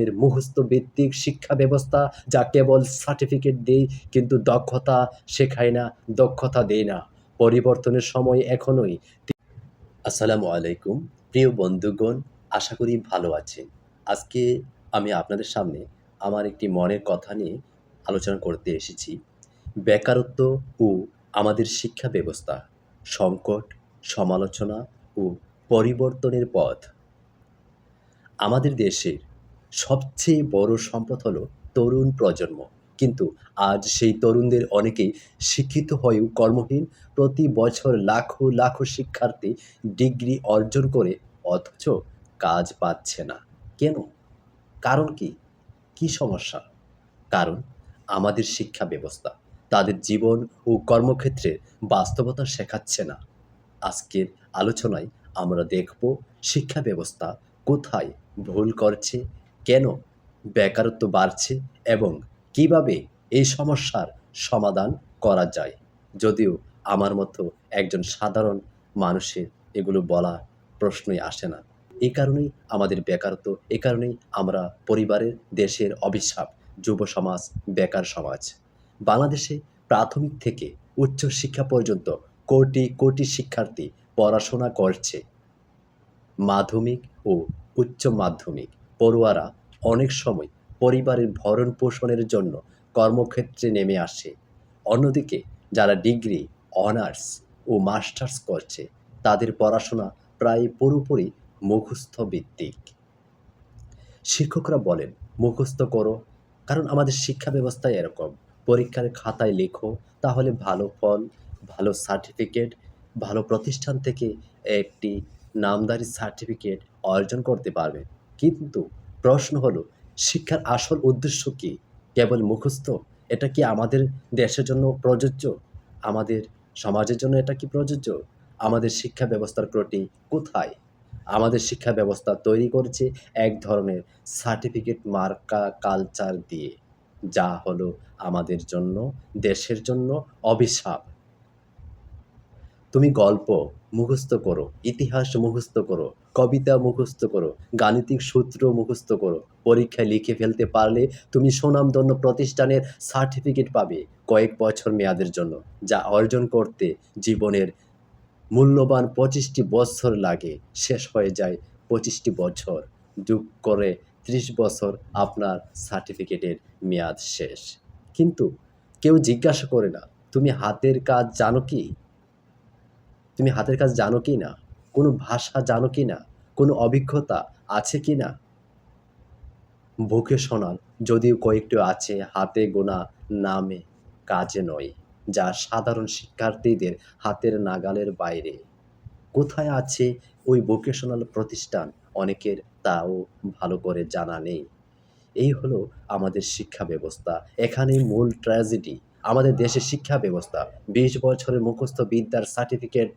এর মুখস্থ ভিত্তিক শিক্ষা ব্যবস্থা যা কেবল সার্টিফিকেট দেয় কিন্তু দক্ষতা শেখায় না, দক্ষতা দেয় না। পরিবর্তনের সময় এখনই আসসালামু আলাইকুম, প্রিয় বন্ধুগণ, আশা করি ভালো আছেন। আজকে আমি আপনাদের সামনে আমার একটি মনের কথা নিয়ে আলোচনা করতে এসেছি। বেকারত্ব ও আমাদের শিক্ষা ব্যবস্থা, সংকট, সমালোচনা ও পরিবর্তনের পথ। আমাদের দেশের সবচেয়ে বড় সম্পদ হলো তরুণ প্রজন্ম। কিন্তু আজ সেই তরুণদের অনেকেই শিক্ষিত হয়েও কর্মহীন। প্রতি বছর লাখো লাখো শিক্ষার্থী ডিগ্রি অর্জন করে অথচ কাজ পাচ্ছে না। কেন? কারণ কি? কি সমস্যা? কারণ আমাদের শিক্ষা ব্যবস্থা তাদের জীবন ও কর্মক্ষেত্রে বাস্তবতা শেখাচ্ছে না। আজকের আলোচনায় আমরা দেখব শিক্ষা ব্যবস্থা কোথায় ভুল করছে কেন বেকারত্ব বাড়ছে এবং কীভাবে এই সমস্যার সমাধান করা যায়? যদিও আমার মতো একজন সাধারণ মানুষের এগুলো বলা প্রশ্নই আসে না। এই কারণেই আমাদের বেকারত্ব এই কারণেই আমরা পরিবারের, দেশের অভিশাপ, যুব সমাজ, বেকার সমাজ। বাংলাদেশে প্রাথমিক থেকে উচ্চ শিক্ষা পর্যন্ত কোটি কোটি শিক্ষার্থী পড়াশোনা করছে। মাধ্যমিক ও উচ্চ মাধ্যমিক। পড়ুয়ারা অনেক সময় পরিবারের ভরণ পোষণের জন্য কর্মক্ষেত্রে নেমে আসে। অন্যদিকে, যারা ডিগ্রি, অনার্স ও মাস্টার্স করছে, তাদের পড়াশোনা প্রায় পুরোপুরি মুখস্থ ভিত্তিক। শিক্ষকরা বলেন, মুখস্থ করো, কারণ আমাদের শিক্ষা ব্যবস্থায় এরকম। পরীক্ষার খাতায় লেখো, তাহলে ভালো ফল, ভালো সার্টিফিকেট, ভালো প্রতিষ্ঠান থেকে একটি নামদারি সার্টিফিকেট অর্জন করতে পারবে। কিন্তু প্রশ্ন হলো, শিক্ষার আসল উদ্দেশ্য কি? কেবল মুখস্থ? এটা কি আমাদের দেশের জন্য প্রযোজ্য? আমাদের সমাজের জন্য এটা কি প্রযোজ্য? আমাদের শিক্ষা ব্যবস্থার ত্রুটি কোথায়? আমাদের শিক্ষা ব্যবস্থা তৈরি করেছে এক ধরনের সার্টিফিকেট মার্কা কালচার দিয়ে, যা হলো আমাদের জন্য, দেশের জন্য অভিশাপ। তুমি গল্প মুখস্থ করো, ইতিহাস মুখস্থ করো, কবিতা মুখস্থ করো, গাণিতিক সূত্র মুখস্থ করো। পরীক্ষায় লিখে ফেলতে পারলে তুমি সুনামধন্য প্রতিষ্ঠানের সার্টিফিকেট পাবে কয়েক বছর মেয়াদের জন্য, যা অর্জন করতে জীবনের মূল্যবান পঁচিশটি বছর লাগে। শেষ হয়ে যায় পঁচিশটি বছর। যোগ করে ত্রিশ বছর আপনার সার্টিফিকেটের মেয়াদ শেষ। কিন্তু কেউ জিজ্ঞাসা করে না, তুমি হাতের কাজ জানো কি? তুমি হাতের কাজ জানো কি না? কোনো ভাষা জানো কি না? কোনো অভিজ্ঞতা আছে কি না? ভোকেশনাল যদিও কয়েকটি আছে হাতে গোনা নামে, কাজে নয়, যা সাধারণ শিক্ষার্থীদের হাতের নাগালের বাইরে। কোথায় আছে ওই ভোকেশনাল প্রতিষ্ঠান? অনেকের তাও ভালো করে জানা নেই। এই হলো আমাদের শিক্ষা ব্যবস্থা। এখানে মূল ট্র্যাজেডি আমাদের দেশের শিক্ষা ব্যবস্থা। বিশ বছরের মুখস্থ বিদ্যার সার্টিফিকেট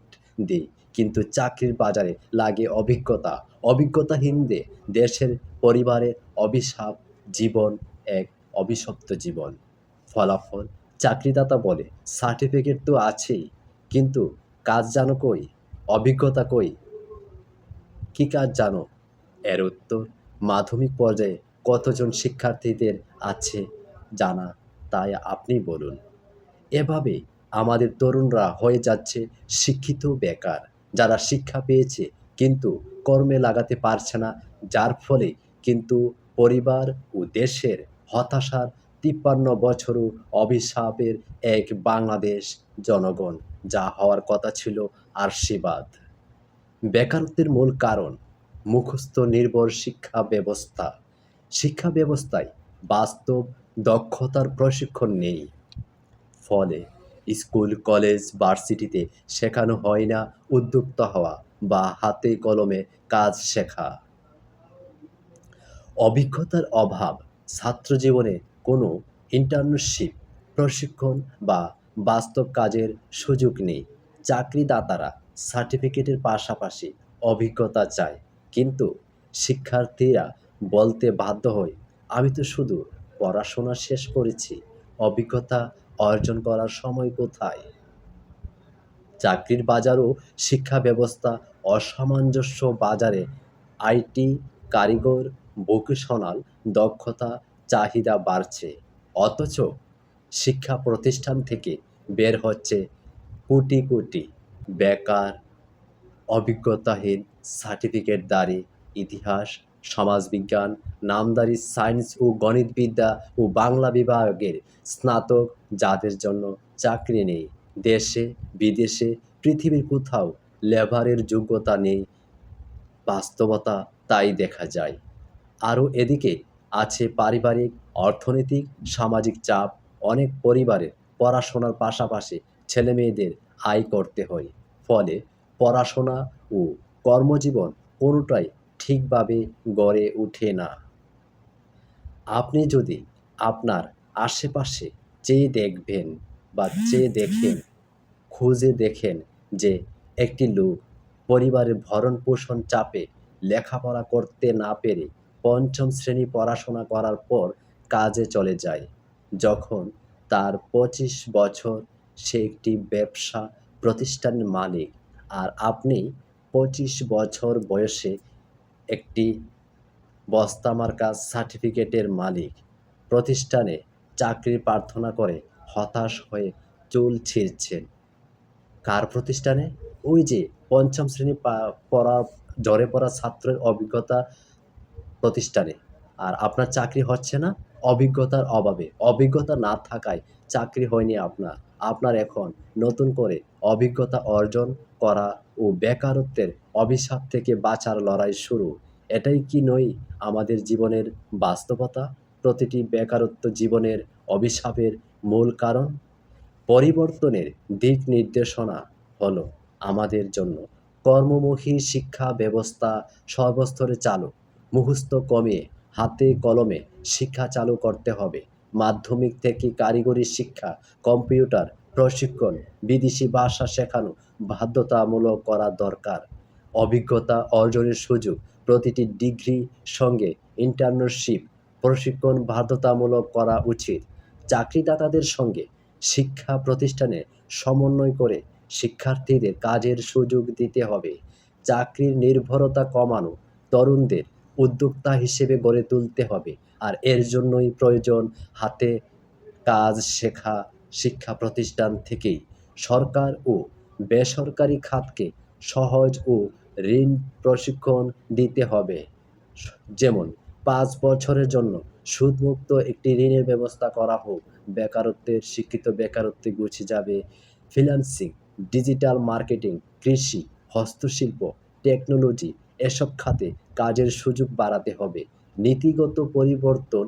দিই, কিন্তু চাকরির বাজারে লাগে অভিজ্ঞতা। অভিজ্ঞতাহীনদের দেশের পরিবারের অভিশাপ, জীবন এক অভিশপ্ত জীবন। ফলাফল চাকরিদাতা বলে সার্টিফিকেট তো আছেই, কিন্তু কাজ জানো কই, অভিজ্ঞতা কই? কি কাজ জানো? এর উত্তর, মাধ্যমিক পর্যায়ে কতজন শিক্ষার্থীদের আছে জানা তাই আপনি বলুন, এভাবে আমাদের তরুণরা হয়ে যাচ্ছে শিক্ষিত বেকার, যারা শিক্ষা পেয়েছে কিন্তু কর্মে লাগাতে পারছে না, যার ফলে কিন্তু পরিবার ও দেশের হতাশার তিপ্পান্ন বছরও অভিশাপের এক বাংলাদেশ জনগণ, যা হওয়ার কথা ছিল আশীর্বাদ বেকারত্বের মূল কারণ, মুখস্থ নির্ভর শিক্ষা ব্যবস্থা। শিক্ষা ব্যবস্থায় বাস্তব দক্ষতার প্রশিক্ষণ নেই। ফলে স্কুল, কলেজ, ভার্সিটিতে শেখানো হয় না উদ্যোক্তা হওয়া বা হাতে কলমে কাজ শেখা। অভিজ্ঞতার অভাব ছাত্র জীবনে কোনো ইন্টার্নশিপ প্রশিক্ষণ বা বাস্তব কাজের সুযোগ নেই। চাকরিদাতারা সার্টিফিকেটের পাশাপাশি অভিজ্ঞতা চায়। কিন্তু শিক্ষার্থীরা বলতে বাধ্য হয়, আমি তো শুধু পড়াশোনা শেষ করেছি। অভিজ্ঞতা অর্জন করার সময় কোথায়? চাকরির বাজারও শিক্ষা ব্যবস্থা অসামঞ্জস্য বাজারে। আইটি, কারিগর, ভোকেশনাল দক্ষতা, চাহিদা বাড়ছে। অথচ শিক্ষা প্রতিষ্ঠান থেকে বের হচ্ছে কোটি কোটি বেকার, অভিজ্ঞতাহীন সার্টিফিকেট সার্টিফিকেটধারী ইতিহাস সমাজবিজ্ঞান, নামদারি, সায়েন্স ও গণিতবিদ্যা ও বাংলা বিভাগের স্নাতক যাদের জন্য চাকরি নেই। দেশে, বিদেশে, পৃথিবীর কোথাও লেবারের যোগ্যতা নেই। বাস্তবতা তাই দেখা যায়। আরও এদিকে আছে পারিবারিক, অর্থনৈতিক, সামাজিক চাপ। অনেক পরিবারের পড়াশোনার পাশাপাশি ছেলেমেয়েদের আয় করতে হয়। ফলে পড়াশোনা ও কর্মজীবন কোনোটাই ঠিকভাবে গড়ে ওঠে না। আপনি যদি আপনার আশেপাশে চেয়ে দেখবেন বা চেয়ে দেখেন, খুঁজে দেখেন যে একটি লোক পরিবারের ভরণ পোষণ চাপে লেখাপড়া করতে না পেরে পঞ্চম শ্রেণি পড়াশোনা করার পর কাজে চলে যায়, যখন তার পঁচিশ বছর সে একটি ব্যবসা প্রতিষ্ঠানের মালিক আর আপনি পঁচিশ বছর বয়সে একটি বস্তামার্কা সার্টিফিকেটের মালিক প্রতিষ্ঠানে চাকরি প্রার্থনা করে হতাশ হয়ে চুল ছিঁড়ছেন। কার প্রতিষ্ঠানে? ওই যে পঞ্চম শ্রেণি পড়া, জ্বরে পড়া ছাত্রের অভিজ্ঞতা প্রতিষ্ঠানে। আর আপনার চাকরি হচ্ছে না? অভিজ্ঞতার অভাবে। অভিজ্ঞতা না থাকায় চাকরি হয়নি আপনার। আপনার এখন নতুন করে অভিজ্ঞতা অর্জন করা ও বেকারত্বের অভিশাপ থেকে বাঁচার লড়াই শুরু। এটাই কি নয় আমাদের জীবনের বাস্তবতা? প্রতিটি বেকারত্ব জীবনের অভিশাপের মূল কারণ? পরিবর্তনের দিক নির্দেশনা হলো আমাদের জন্য কর্মমুখী শিক্ষা ব্যবস্থা সর্বস্তরে চালু। মুখস্থ কমিয়ে হাতে কলমে শিক্ষা চালু করতে হবে। মাধ্যমিক থেকে কারিগরি শিক্ষা, কম্পিউটার, প্রশিক্ষণ, বিদেশি ভাষা শেখানো বাধ্যতামূলক করা দরকার। অভিজ্ঞতা অর্জনের সুযোগ, প্রতিটি ডিগ্রি সঙ্গে ইন্টার্নশিপ প্রশিক্ষণ বাধ্যতামূলক করা উচিত। চাকরিদাতাদের সঙ্গে শিক্ষা প্রতিষ্ঠানে সমন্বয় করে শিক্ষার্থীদের কাজের সুযোগ দিতে হবে। চাকরির নির্ভরতা কমানো, তরুণদের উদ্যোক্তা হিসেবে গড়ে তুলতে হবে। আর এর জন্যই প্রয়োজন হাতে কাজ শেখা, শিক্ষা প্রতিষ্ঠান থেকেই। সরকার ও বেসরকারি খাতকে সহজ ও ঋণ প্রশিক্ষণ দিতে হবে। যেমন, পাঁচ বছরের জন্য সুদমুক্ত একটি ঋণের ব্যবস্থা করা হোক। বেকারত্বের, শিক্ষিত বেকারত্বে গুছে যাবে ফ্রিল্যান্সিং, ডিজিটাল মার্কেটিং, কৃষি, হস্তশিল্প, টেকনোলজি, এসব খাতে কাজের সুযোগ বাড়াতে হবে। নীতিগত পরিবর্তন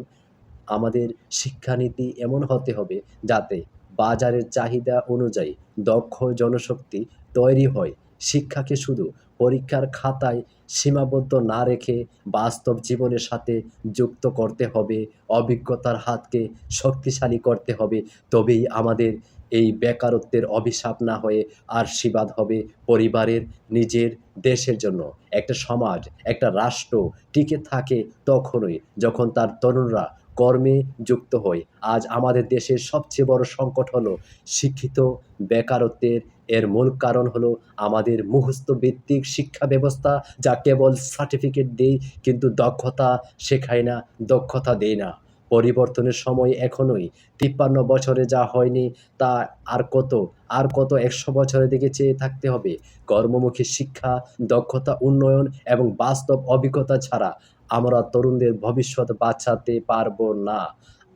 আমাদের শিক্ষানীতি এমন হতে হবে যাতে বাজারের চাহিদা অনুযায়ী দক্ষ জনশক্তি তৈরি হয়। শিক্ষাকে শুধু পরীক্ষার খাতায় সীমাবদ্ধ না রেখে বাস্তব জীবনের সাথে যুক্ত করতে হবে, অভিজ্ঞতার হাতকে শক্তিশালী করতে হবে। তবেই আমাদের এই বেকারত্বের অভিশাপ না হয়ে আশীর্বাদ হবে পরিবারের, নিজের, দেশের জন্য। একটা সমাজ, একটা রাষ্ট্র টিকে থাকে তখনই যখন তার তরুণরা কর্মে যুক্ত হয়। আজ আমাদের দেশের সবচেয়ে বড় সংকট হলো শিক্ষিত বেকারত্বের, এর মূল কারণ হলো আমাদের মুখস্থ ভিত্তিক শিক্ষা ব্যবস্থা যা কেবল সার্টিফিকেট দেয় কিন্তু দক্ষতা শেখায় না, দক্ষতা দেয় না। পরিবর্তনের সময় এখনোই তিপ্পান্ন বছরে যা হয়নি তা আর কত আর কত একশো বছরের দিকে চেয়ে থাকতে হবে। কর্মমুখী শিক্ষা, দক্ষতা, উন্নয়ন এবং বাস্তব অভিজ্ঞতা ছাড়া আমরা তরুণদের ভবিষ্যৎ বাঁচাতে পারব না।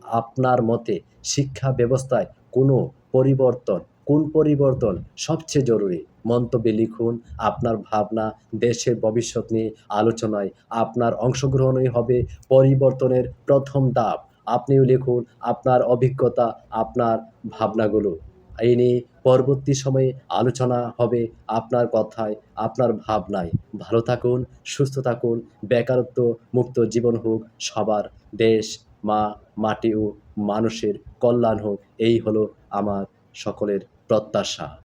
আপনার মতে শিক্ষা ব্যবস্থায় কোনো পরিবর্তন, কোন পরিবর্তন সবচেয়ে জরুরি? মন্তব্যে লিখুন, আপনার ভাবনা দেশের ভবিষ্যৎ নিয়ে আলোচনায় আপনার অংশগ্রহণই হবে পরিবর্তনের প্রথম ধাপ। আপনিও লিখুন আপনার অভিজ্ঞতা, আপনার ভাবনাগুলো। এই নিয়ে পরবর্তী সময়ে আলোচনা হবে আপনার কথায়, আপনার ভাবনায়। ভালো থাকুন, সুস্থ থাকুন, বেকারত্ব মুক্ত জীবন হোক, সবার দেশ, মা, মাটি ও মানুষের কল্যাণ হোক। এই হলো আমার সকলের প্রত্যাশা।